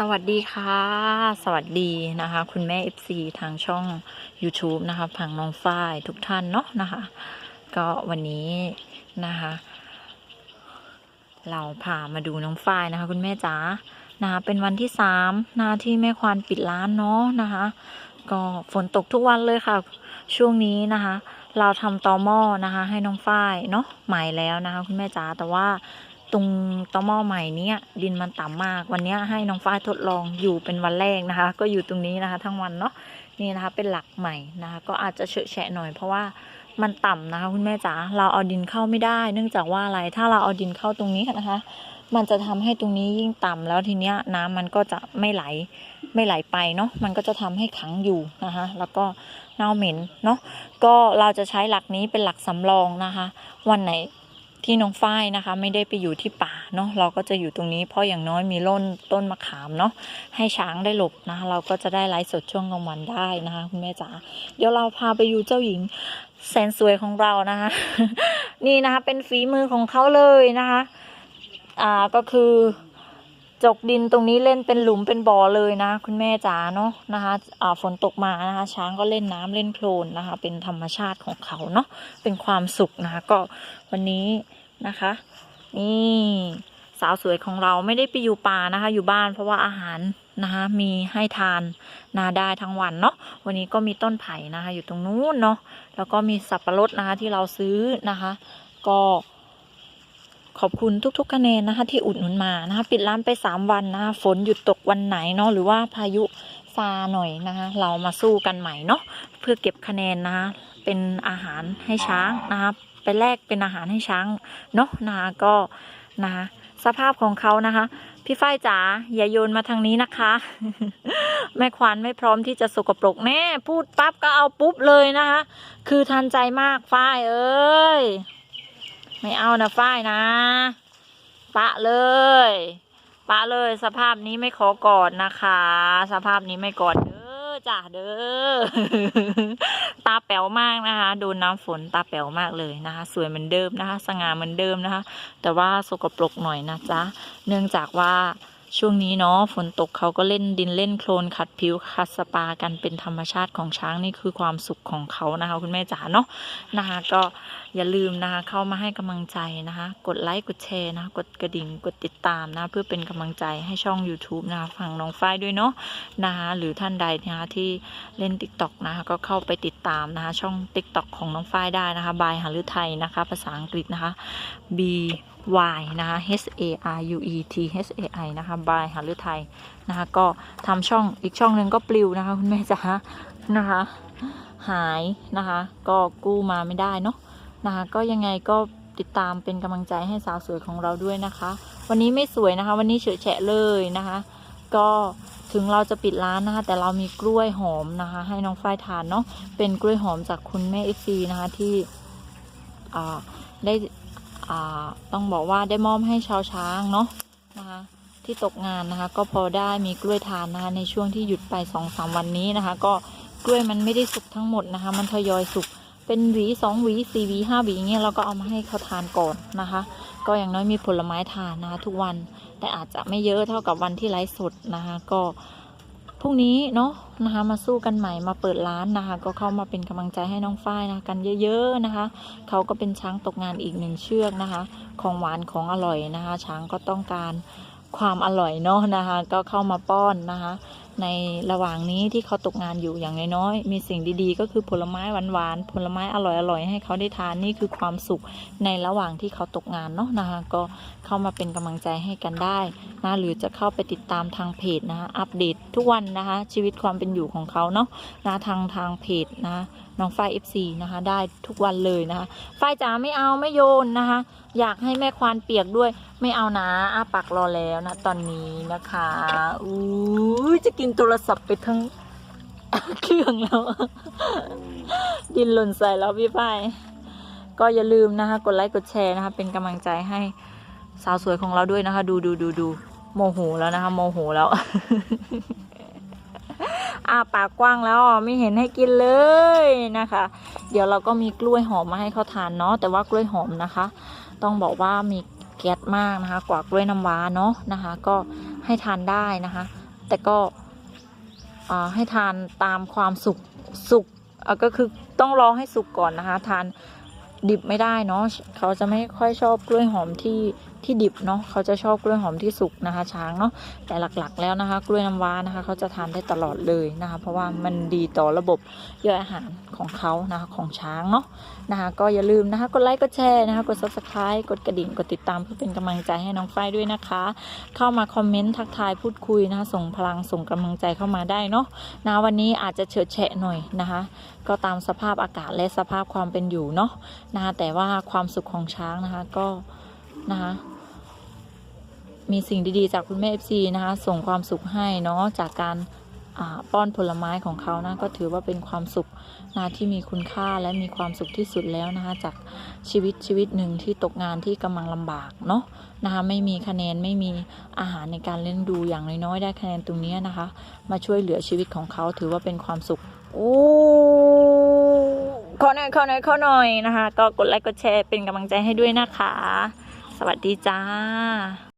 สวัสดีค่ะ สวัสดีนะคะ คุณแม่ FC ทางช่อง YouTube นะคะผังน้องฝ้ายทุกท่านเนาะนะคะ ก็วันนี้นะคะ เราพามาดูน้องฝ้ายนะคะ คุณแม่จ๋านะคะเป็นวันที่สามนะะที่แม่ควานปิดร้านเนาะนะคะ ก็ฝนตกทุกวันเลยค่ะ ช่วงนี้นะคะ เราทำตอหม้อนะคะ ให้น้องฝ้ายเนาะใหม่แล้วนะคะ คุณแม่จ๋าแต่ว่า ตรงตอหม้อใหม่เนี้ยดินมันต่ำมาก วันนี้ให้น้องฝ้าทดลองอยู่เป็นวันแรกนะคะ ก็อยู่ตรงนี้นะคะ ทั้งวันเนาะนี่นะคะเป็นหลักใหม่นะคะ ก็อาจจะเฉอะแฉะหน่อยเพราะว่ามันต่ำนะคะคุณแม่จ๋าเราเอาดินเข้าไม่ได้ เนื่องจากว่าอะไรถ้าเราเอาดินเข้าตรงนี้นะคะ มันจะทำให้ตรงนี้ยิ่งต่ำแล้วทีเนี้ยน้ำมันก็จะไม่ไหลไม่ไหลไปเนาะมันก็จะทำให้ขังอยู่นะคะ แล้วก็เน่าเหม็นเนาะก็เราจะใช้หลักนี้เป็นหลักสำรองนะคะ วันไหน ที่น้องฝ้ายนะคะ ไม่ได้ไปอยู่ที่ป่าเนาะเราก็จะอยู่ตรงนี้เพราะอย่างน้อยมีร่นต้นมะขามเนาะให้ช้างได้หลบนะคะเราก็จะได้ไลฟ์สดช่วงกลางวันได้นะคะ คุณแม่จ๋าเดี๋ยวเราพาไปอยู่เจ้าหญิงแสนสวยของเรานะคะนี่นะคะเป็นฝีมือของเขาเลยนะคะอ่าก็คือจกดินตรงนี้เล่นเป็นหลุมเป็นบ่อเลยนะ คุณแม่จ๋าเนาะนะคะอ่าฝนตกมานะคะ ช้างก็เล่นน้ำเล่นโคลนนะคะ เป็นธรรมชาติของเขาเนาะเป็นความสุขนะคะก็วันนี้ นะคะ นี่สาวสวยของเราไม่ได้ไปอยู่ป่านะคะ อยู่บ้านเพราะว่าอาหารนะคะมีให้ทานนาได้ทั้งวันเนาะวันนี้ก็มีต้นไผ่นะคะ อยู่ตรงนู้นเนาะแล้วก็มีสับปะรดนะคะที่เราซื้อนะคะ ก็ขอบคุณทุกๆคะแนนนะคะ ที่อุดหนุนมานะคะ ปิดร้านไปสามวันนะคะฝนหยุดตกวันไหนเนาะหรือว่าพายุซาหน่อยนะคะ เรามาสู้กันใหม่เนาะเพื่อเก็บคะแนนนะคะเป็นอาหารให้ช้างนะคะ ไปแลกเป็นอาหารให้ช้างเนาะนะคะก็นะคะสภาพของเขานะคะ พี่ฝ้ายจ๋าอย่าโยนมาทางนี้นะคะ แม่ควานไม่พร้อมที่จะสกปรกแน่พูดปั๊บก็เอาปุ๊บเลยนะคะ คือทันใจมากฝ้ายเอ้ยไม่เอานะฝ้ายนะ ปะเลยปะเลยสภาพนี้ไม่ขอกอดนะคะ สภาพนี้ไม่กอดเจ้ะเด้อ ตาแป๋วมากนะคะ โดนน้ำฝนตาแป๋วมากเลยนะคะ สวยเหมือนเดิมนะคะ สง่าเหมือนเดิมนะคะ แต่ว่าสกปรกหน่อยนะจ๊ะ เนื่องจากว่า ช่วงนี้เนาะฝนตกเขาก็เล่นดินเล่นโคลนขัดผิวขัดสปากันเป็นธรรมชาติของช้างนี่คือความสุขของเขานะคะ คุณแม่จ๋าเนาะนะคะก็อย่าลืมนะคะเข้ามาให้กำลังใจนะคะ กดไลค์กดแชร์นะคะกดกระดิ่งกดติดตามนะเพื่อเป็นกำลังใจให้ช่อง YouTube นะคะฝั่งน้องฝ้ายด้วยเนาะนะคะหรือท่านใดนะคะที่เล่น TikTok นะคะก็เข้าไปติดตามนะคะช่อง TikTok ของน้องฝ้ายได้นะคะบายหฤทัยนะคะ ภาษาอังกฤษนะคะ B Y นะคะ H A R U E T H A I นะคะบายหฤทัยนะคะ ก็ทำช่องอีกช่องหนึ่งก็ปลิวนะคะ คุณแม่จ๋านะคะ หายนะคะ ก็กู้มาไม่ได้เนาะนะคะ ก็ยังไงก็ติดตามเป็นกำลังใจให้สาวสวยของเราด้วยนะคะ วันนี้ไม่สวยนะคะ วันนี้เฉยแฉะเลยนะคะ ก็ถึงเราจะปิดร้านนะคะ แต่เรามีกล้วยหอมนะคะ ให้น้องฝ้ายทานเนาะเป็นกล้วยหอมจากคุณแม่เอฟซีนะคะที่ได้ ต้องบอกว่าได้มอบให้ชาวช้างเนาะนะคะที่ตกงานนะคะ ก็พอได้มีกล้วยทานนะคะในช่วงที่หยุดไปสองสามวันนี้นะคะ ก็กล้วยมันไม่ได้สุกทั้งหมดนะคะ มันทยอยสุกเป็นหวีสองหวีสี่หวีห้าหวีเงี้ยเราก็เอามาให้เขาทานก่อนนะคะ ก็อย่างน้อยมีผลไม้ทานนะคะทุกวันแต่อาจจะไม่เยอะเท่ากับวันที่ไลฟ์สดนะคะ ก็ พรุ่งนี้เนาะนะคะมาสู้กันใหม่มาเปิดร้านนะคะ ก็เข้ามาเป็นกำลังใจให้น้องฝ้ายนะกันเยอะๆนะคะเขาก็เป็นช้างตกงานอีกหนึ่งเชือกนะคะ ของหวานของอร่อยนะคะ ช้างก็ต้องการความอร่อยเนาะนะคะ ก็เข้ามาป้อนนะคะ ในระหว่างนี้ที่เขาตกงานอยู่อย่างน้อยๆมีสิ่งดีๆ ก็คือผลไม้หวานๆผลไม้อร่อยๆให้เขาได้ทานนี่คือความสุขในระหว่างที่เขาตกงานเนาะนะคะก็เข้ามาเป็นกำลังใจให้กันได้นะหรือจะเข้าไปติดตามทางเพจนะคะอัปเดตทุกวันนะคะชีวิตความเป็นอยู่ของเขาเนาะนะทางทางเพจนะ น้องฝ้าย FC นะคะ ได้ทุกวันเลยนะคะฝ้ายจ๋าไม่เอาไม่โยนนะคะ อยากให้แม่ควานเปียกด้วย ไม่เอานะอาปักรอแล้วนะ ตอนนี้นะคะอู้จะกินโทรศัพท์ไปทั้งเครื่องแล้ว ดินหล่นใส่แล้วพี่ฝ้ายก็อย่าลืมนะคะ กดไลค์กดแชร์นะคะ เป็นกำลังใจให้สาวสวยของเราด้วยนะคะ ดูดูดูดูโมโหแล้วนะคะ โมโหแล้ว อาปากกว้างแล้วไม่เห็นให้กินเลยนะคะ เดี๋ยวเราก็มีกล้วยหอมมาให้เขาทานเนาะแต่ว่ากล้วยหอมนะคะ ต้องบอกว่ามีแก๊สมากนะคะ กว่ากล้วยน้ำว้าเนาะนะคะ ก็ให้ทานได้นะคะ แต่ก็อาให้ทานตามความสุขสุกอะก็คือต้องรอให้สุกก่อนนะคะ ทานดิบไม่ได้เนาะเขาจะไม่ค่อยชอบกล้วยหอมที่ ที่ดิบเนาะเขาจะชอบกล้วยหอมที่สุกนะคะ ช้างเนาะแต่หลักๆ แล้วนะคะ กล้วยน้ำว้านะคะ เขาจะทานได้ตลอดเลยนะคะ เพราะว่ามันดีต่อระบบย่อยอาหารของเขานะคะของช้างเนาะนะคะ ก็อย่าลืมนะคะกดไลค์กดแชร์นะคะกด subscribe กดกระดิ่งกดติดตามเพื่อเป็นกำลังใจให้น้องฝ้ายด้วยนะคะ เข้ามาคอมเมนต์ทักทายพูดคุยนะคะส่งพลังส่งกำลังใจเข้ามาได้เนาะนะวันนี้อาจจะเฉิดแฉะหน่อยนะคะ ก็ตามสภาพอากาศและสภาพความเป็นอยู่เนาะนะคะแต่ว่าความสุขของช้างนะคะก็ นะคะมีสิ่งดีๆ จากคุณแม่เอฟซีนะคะ ส่งความสุขให้เนาะจากการป้อนผลไม้ของเขานะก็ถือว่าเป็นความสุขนะที่มีคุณค่าและมีความสุขที่สุดแล้วนะคะ จากชีวิตชีวิตหนึ่งที่ตกงานที่กำลังลำบากเนาะนะคะไม่มีคะแนนไม่มีอาหารในการเลี้ยงดูอย่างน้อยๆได้คะแนนตรงนี้นะคะ มาช่วยเหลือชีวิตของเขาถือว่าเป็นความสุขโอ้ขอหน่อยขอหน่อยขอหน่อยนะคะ ก็กดไลค์กดแชร์เป็นกำลังใจให้ด้วยนะคะ สวัสดีจ้า